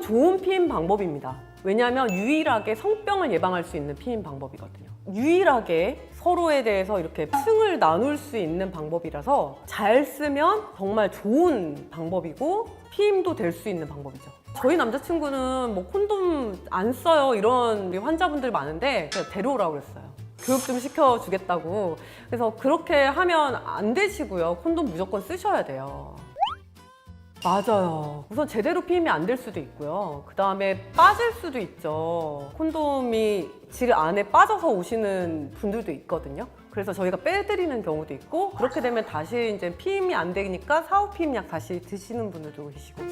좋은 피임 방법입니다. 왜냐하면 유일하게 성병을 예방할 수 있는 피임 방법이거든요. 유일하게 서로에 대해서 이렇게 층을 나눌 수 있는 방법이라서 잘 쓰면 정말 좋은 방법이고 피임도 될 수 있는 방법이죠. 저희 남자친구는 뭐 콘돔 안 써요 이런 환자분들 많은데 데려오라고 그랬어요. 교육 좀 시켜주겠다고. 그래서 그렇게 하면 안 되시고요. 콘돔 무조건 쓰셔야 돼요. 맞아요. 우선 제대로 피임이 안 될 수도 있고요. 그 다음에 빠질 수도 있죠. 콘돔이 질 안에 빠져서 오시는 분들도 있거든요. 그래서 저희가 빼드리는 경우도 있고 그렇게 되면 다시 이제 피임이 안 되니까 사후 피임약 다시 드시는 분들도 계시고.